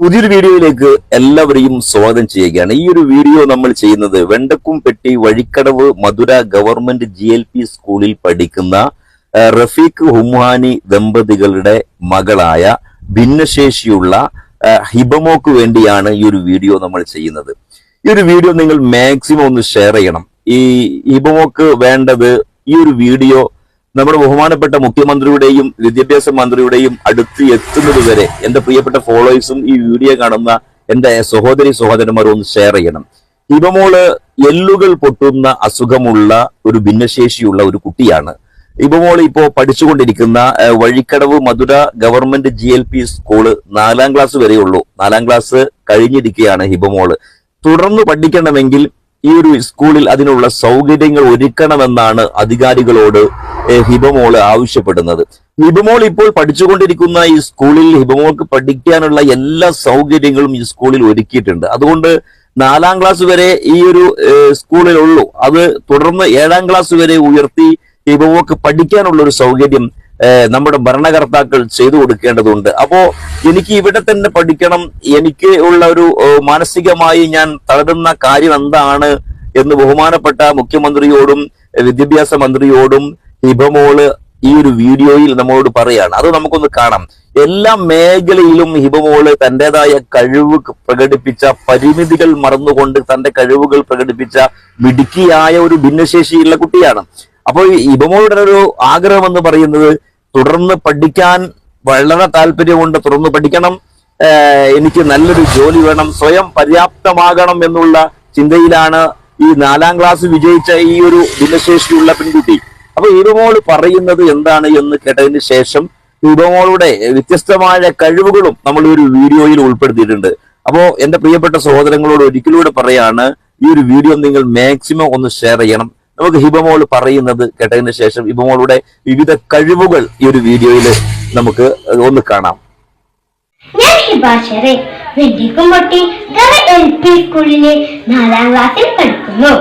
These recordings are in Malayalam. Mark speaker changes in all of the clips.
Speaker 1: പുതിയൊരു വീഡിയോയിലേക്ക് എല്ലാവരെയും സ്വാഗതം ചെയ്യുകയാണ്. ഈ ഒരു വീഡിയോ നമ്മൾ ചെയ്യുന്നത് വെണ്ടക്കും പെട്ടി Vazhikkadavu Madhura government G L P സ്കൂളിൽ പഠിക്കുന്ന റഫീഖ് ഹുമാനി ദമ്പതികളുടെ മകളായ ഭിന്നശേഷിയുള്ള ഹിബമോക്ക് വേണ്ടിയാണ് ഈ ഒരു വീഡിയോ നമ്മൾ ചെയ്യുന്നത്. ഈ ഒരു വീഡിയോ നിങ്ങൾ മാക്സിമം ഒന്ന് ഷെയർ ചെയ്യണം. ഈ ഹിബമോക്ക് വേണ്ടത് ഈ ഒരു വീഡിയോ നമ്മുടെ ബഹുമാനപ്പെട്ട മുഖ്യമന്ത്രിയുടെയും വിദ്യാഭ്യാസ മന്ത്രിയുടെയും അടുത്ത് എത്തുന്നത് വരെ എന്റെ പ്രിയപ്പെട്ട ഫോളോവേഴ്സും ഈ വീഡിയോ കാണുന്ന എന്റെ സഹോദരി സഹോദരന്മാരും ഒന്ന് ഷെയർ ചെയ്യണം. ഇവമോൾ എല്ലുകൾ പൊട്ടുന്ന അസുഖമുള്ള ഒരു ഭിന്നശേഷിയുള്ള ഒരു കുട്ടിയാണ്. ഇവമോൾ ഇപ്പോ പഠിച്ചുകൊണ്ടിരിക്കുന്ന Vazhikkadavu Madhura government G L P school നാലാം ക്ലാസ് വരെയുള്ളൂ. നാലാം ക്ലാസ് കഴിഞ്ഞിരിക്കുകയാണ് ഹിബമോൾ തുടർന്ന് പഠിക്കണമെങ്കിൽ ഈ ഒരു സ്കൂളിൽ അതിനുള്ള സൗകര്യങ്ങൾ ഒരുക്കണമെന്നാണ് അധികാരികളോട് ഏഹ്, ഹിബമോൾ ആവശ്യപ്പെടുന്നത്. ഹിബമോൾ ഇപ്പോൾ പഠിച്ചുകൊണ്ടിരിക്കുന്ന ഈ സ്കൂളിൽ ഹിബമോൾക്ക് പഠിക്കാനുള്ള എല്ലാ സൗകര്യങ്ങളും ഈ സ്കൂളിൽ ഒരുക്കിയിട്ടുണ്ട്. അതുകൊണ്ട് നാലാം ക്ലാസ് വരെ ഈ ഒരു സ്കൂളിലുള്ളൂ അത് തുടർന്ന് ഏഴാം ക്ലാസ് വരെ ഉയർത്തി ഹിബമോക്ക് പഠിക്കാനുള്ള ഒരു സൗകര്യം നമ്മുടെ ഭരണകർത്താക്കൾ ചെയ്തു കൊടുക്കേണ്ടതുണ്ട്. അപ്പോ എനിക്ക് ഇവിടെ തന്നെ പഠിക്കണം എനിക്ക് ഉള്ള ഒരു മാനസികമായി ഞാൻ തളരുന്ന കാര്യം എന്താണ് എന്ന് ബഹുമാനപ്പെട്ട മുഖ്യമന്ത്രിയോടും വിദ്യാഭ്യാസ മന്ത്രിയോടും ഹിബമോൾ ഈ ഒരു വീഡിയോയിൽ നമ്മളോട് പറയാണ് അത് നമുക്കൊന്ന് കാണാം. എല്ലാ മേഖലയിലും ഹിബമോൾ തന്റേതായ കഴിവ് പ്രകടിപ്പിച്ച പരിമിതികൾ മറന്നുകൊണ്ട് തന്റെ കഴിവുകൾ പ്രകടിപ്പിച്ച മിടുക്കിയായ ഒരു ഭിന്നശേഷിയുള്ള കുട്ടിയാണ്. അപ്പോൾ ഹിബമോളുടെ ഒരു ആഗ്രഹം എന്ന് പറയുന്നത് തുടർന്ന് പഠിക്കാൻ വളരെ താല്പര്യമുണ്ട് തുടർന്ന് പഠിക്കണം എനിക്ക് നല്ലൊരു ജോലി വേണം സ്വയം പര്യാപ്തമാകണം എന്നുള്ള ചിന്തയിലാണ് ഈ നാലാം ക്ലാസ് വിജയിച്ച ഈ ഒരു ഭിന്നശേഷിയുള്ള പെൺകുട്ടി. അപ്പൊ ഇവമോൾ പറയുന്നത് എന്താണ് എന്ന് കേട്ടതിന് ശേഷം ഇരുമോളുടെ വ്യത്യസ്തമായ കഴിവുകളും നമ്മൾ ഒരു വീഡിയോയിൽ ഉൾപ്പെടുത്തിയിട്ടുണ്ട്. അപ്പോ എന്റെ പ്രിയപ്പെട്ട സഹോദരങ്ങളോട് ഒരിക്കലൂടെ പറയാണ് ഈ ഒരു വീഡിയോ നിങ്ങൾ മാക്സിമം ഒന്ന് ഷെയർ ചെയ്യണം. നമുക്ക് ഹിബമോൾ പറയുന്നത് കേട്ടതിന് ശേഷം ഹിബമോളുടെ വിവിധ കഴിവുകൾ ഈ ഒരു വീഡിയോയിൽ നമുക്ക് ഒന്ന് കാണാം.
Speaker 2: ഞാൻ ഹിബാഷറെ നാലാം ക്ലാസ്സിൽ പഠിക്കുന്നു.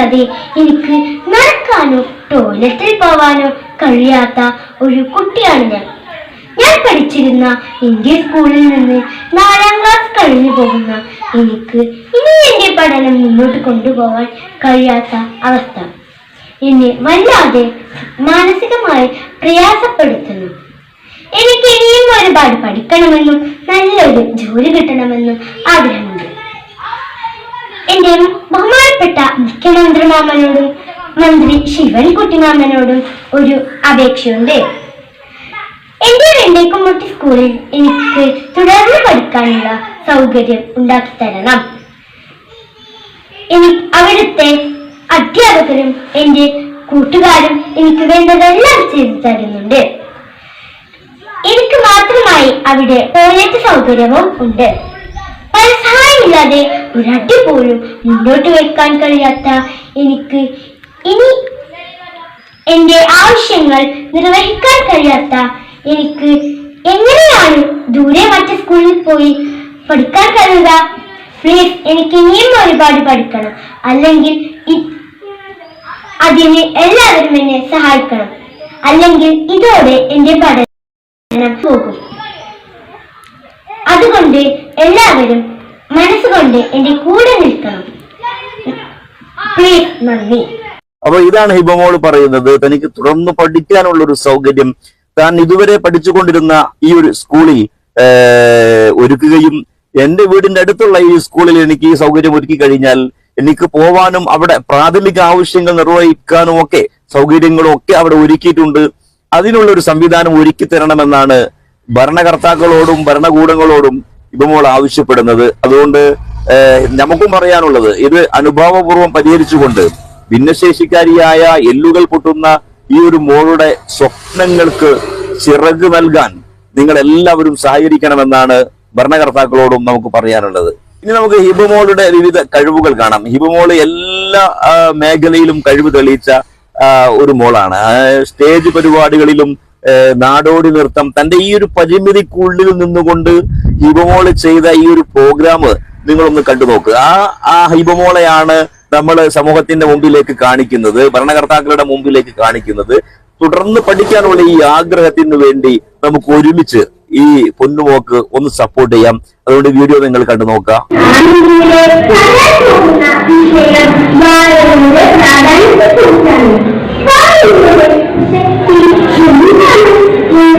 Speaker 2: പരസഹായമില്ലാതെ എനിക്ക് നടക്കാനോ ടോയ്ലറ്റിൽ പോവാനോ കഴിയാത്ത ഒരു കുട്ടിയാണ് ഞാൻ. ഞാൻ പഠിച്ചിരുന്ന ഇന്ത്യൻ സ്കൂളിൽ നിന്ന് നാലാം ക്ലാസ് കഴിഞ്ഞു പോകുന്ന എനിക്ക് ഇനി എന്റെ പഠനം മുന്നോട്ട് കൊണ്ടുപോകാൻ കഴിയാത്ത അവസ്ഥ. എന്നെ വല്ലാതെ മാനസികമായി പ്രയാസപ്പെടുത്തുന്നു. എനിക്ക് ഇനിയും ഒരുപാട് പഠിക്കണമെന്നും നല്ലൊരു ജോലി കിട്ടണമെന്നും ആഗ്രഹമുണ്ട്. എന്റെ ബഹുമാനപ്പെട്ട മുഖ്യമന്ത്രി മാമനോടും മന്ത്രി ശിവൻകുട്ടി മാമനോടും ഒരു അപേക്ഷയുണ്ട്. എന്റെ വെണ്ടേക്കുമുട്ടി സ്കൂളിൽ എനിക്ക് തുടർന്ന് പഠിക്കാനുള്ള സൗകര്യം ഉണ്ടാക്കി തരണം. എനി അവിടുത്തെ അധ്യാപകരും എന്റെ കൂട്ടുകാരും എനിക്ക് വേണ്ടതെല്ലാം ചെയ്തു തരുന്നുണ്ട്. എനിക്ക് മാത്രമായി അവിടെ ടോയ്ലറ്റ് സൗകര്യവും ഉണ്ട്. പരസഹായമില്ലാതെ ഒരടി പോലും മുന്നോട്ട് വെക്കാൻ കഴിയാത്ത എനിക്ക് ഇനി എന്റെ ആവശ്യങ്ങൾ നിർവഹിക്കാൻ കഴിയാത്ത എനിക്ക് എങ്ങനെയാണ് ദൂരെ മറ്റു സ്കൂളിൽ പോയി പഠിക്കാൻ കഴിയുക? പ്ലീസ് എനിക്ക് ഇനിയും ഒരുപാട് പഠിക്കണം. അല്ലെങ്കിൽ അതിന് എല്ലാവരും എന്നെ സഹായിക്കണം. അല്ലെങ്കിൽ ഇതോടെ എന്റെ പഠനം പോകും. അതുകൊണ്ട് എല്ലാവരും മനസ്സുകൊണ്ട് എന്റെ കൂടെ നിൽക്കണം. പ്ലീസ് നന്ദി.
Speaker 1: അപ്പൊ ഇതാണ് ഹിബമോൾ പറയുന്നത് തനിക്ക് തുടർന്ന് പഠിക്കാനുള്ള ഒരു സൗകര്യം. താൻ ഇതുവരെ പഠിച്ചുകൊണ്ടിരുന്ന ഈ ഒരു സ്കൂളിൽ ഒരുക്കുകയും എന്റെ വീടിന്റെ അടുത്തുള്ള ഈ സ്കൂളിൽ എനിക്ക് ഈ സൗകര്യം ഒരുക്കി കഴിഞ്ഞാൽ എനിക്ക് പോവാനും അവിടെ പ്രാഥമിക ആവശ്യങ്ങൾ നിർവഹിക്കാനും ഒക്കെ സൗകര്യങ്ങളും ഒക്കെ അവിടെ ഒരുക്കിയിട്ടുണ്ട്. അതിനുള്ള ഒരു സംവിധാനം ഒരുക്കി തരണമെന്നാണ് ഭരണകർത്താക്കളോടും ഭരണകൂടങ്ങളോടും ഇബമോൾ ആവശ്യപ്പെടുന്നത്. അതുകൊണ്ട് നമുക്കും പറയാനുള്ളത് ഇത് അനുഭാവപൂർവം പരിഹരിച്ചുകൊണ്ട് ഭിന്നശേഷിക്കാരിയായ എല്ലുകൾ പൊട്ടുന്ന ഈ ഒരു മോളുടെ സ്വപ്നങ്ങൾക്ക് ചിറക് നൽകാൻ നിങ്ങൾ എല്ലാവരും സഹകരിക്കണമെന്നാണ് ഭരണകർത്താക്കളോടും നമുക്ക് പറയാനുള്ളത്. ഇനി നമുക്ക് ഹിബമോളുടെ വിവിധ കഴിവുകൾ കാണാം. ഹിബുമോൾ എല്ലാ മേഖലയിലും കഴിവ് തെളിയിച്ച ഒരു മോളാണ്. സ്റ്റേജ് പരിപാടികളിലും നാടോടി നൃത്തം തന്റെ ഈ ഒരു പരിമിതിക്കുള്ളിൽ നിന്നുകൊണ്ട് ഹിബമോൾ ചെയ്ത ഈ ഒരു പ്രോഗ്രാം നിങ്ങളൊന്ന് കണ്ടു നോക്കുക ആ ആ ഹിബമോളെയാണ് നമ്മൾ സമൂഹത്തിന്റെ മുമ്പിലേക്ക് കാണിക്കുന്നത് ഭരണകർത്താക്കളുടെ മുമ്പിലേക്ക് കാണിക്കുന്നത്. തുടർന്ന് പഠിക്കാനുള്ള ഈ ആഗ്രഹത്തിന് വേണ്ടി നമുക്ക് ഒരുമിച്ച് ഈ പൊന്നുമോക്ക് ഒന്ന് സപ്പോർട്ട് ചെയ്യാം. അതുകൊണ്ട് വീഡിയോ നിങ്ങൾ കണ്ടു നോക്കാം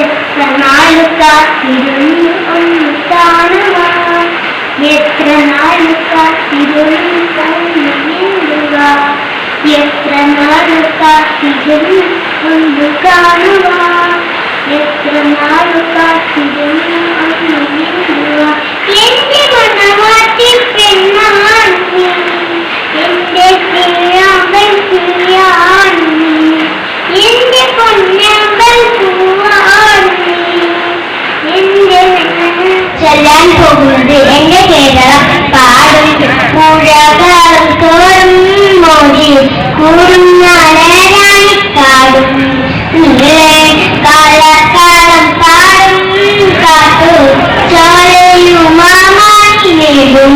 Speaker 2: എത്ര നാളുകാത്തിരുന്നു ഒന്ന് കാണുവാൻ എത്ര നാളുകാത്തിരുന്നു ഒന്ന് മിണ്ടുക എത്ര നാളുകാത്തിരുന്നു ഒന്ന് കാണുവാൻ എത്ര നാളുകാത്തിരുന്നു ഒന്ന് മിണ്ടുക എന്റെ മണവാട്ടി പെണ്ണാണ് നീ എന്റെ കിഴാമ്പൻ ചെല്ലാൻ പോകുന്നത് എന്റെ കേരളം പാടും. പുഴകൾ തോറും മോടി കൂടും നാളരായി കാടും നീളെ കാലക്കാലം പാടും കാത്തു. ചോലയുമാമായി നേടും.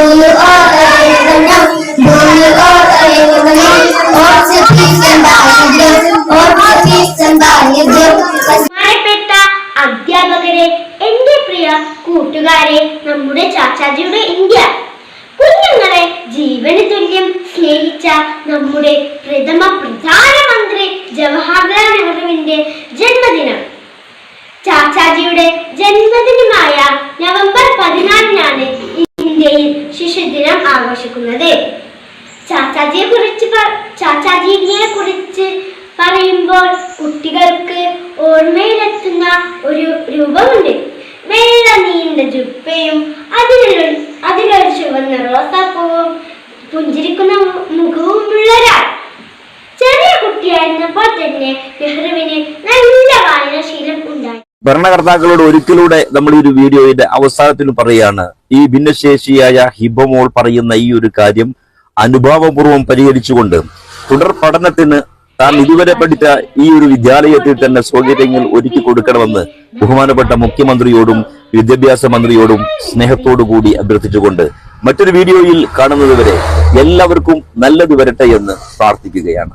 Speaker 3: ever know? What's a piece and Baligram? What's a piece and Baligram?
Speaker 2: ബഹുമാനപ്പെട്ട അധ്യാപകരെ എന്റെ പ്രിയ കൂട്ടുകാരെ നമ്മുടെ ചാച്ചാജിയുടെ ഇന്ത്യ കുഞ്ഞുങ്ങളെ ജീവന് തുല്യം സ്നേഹിച്ച നമ്മുടെ പ്രഥമ പ്രധാനമന്ത്രി ജവഹർലാൽ നെഹ്റുവിന്റെ ജന്മദിനം ചാച്ചാജിയുടെ ജന്മദിനമായ നവംബർ പതിനാലിനാണ് ആഘോഷിക്കുന്നത്. ചാച്ചാജിയെ കുറിച്ച് ചാച്ചാജിയെ കുറിച്ച് പറയുമ്പോൾ കുട്ടികൾക്ക് ഓർമ്മയിലെത്തുന്ന ഒരു രൂപമുണ്ട്. വെള്ള നീണ്ട ജുപ്പയും അതിലൊരു അതിലൊരു ചുവന്ന റോസാപ്പൂവും പുഞ്ചിരിക്കുന്ന മുഖവും ഒരാൾ. ചെറിയ കുട്ടിയായിരുന്നപ്പോൾ തന്നെ നെഹ്റുവിന്
Speaker 1: ഭരണകർത്താക്കളോട് ഒരിക്കലൂടെ നമ്മൾ ഈ ഒരു വീഡിയോയുടെ അവസാനത്തിൽ പറയാണ് ഈ ഭിന്നശേഷിയായ ഹിബമോൾ പറയുന്ന ഈ ഒരു കാര്യം അനുഭാവപൂർവം പരിഹരിച്ചുകൊണ്ട് തുടർ പഠനത്തിന് താൻ ഇതുവരെ പഠിച്ച ഈ ഒരു വിദ്യാലയത്തിൽ തന്നെ സൗകര്യങ്ങൾ ഒരുക്കി കൊടുക്കണമെന്ന് ബഹുമാനപ്പെട്ട മുഖ്യമന്ത്രിയോടും വിദ്യാഭ്യാസ മന്ത്രിയോടും സ്നേഹത്തോടു കൂടി അഭ്യർത്ഥിച്ചുകൊണ്ട് മറ്റൊരു വീഡിയോയിൽ കാണുന്നതുവരെ എല്ലാവർക്കും നല്ലത് വരട്ടെ എന്ന് പ്രാർത്ഥിക്കുകയാണ്.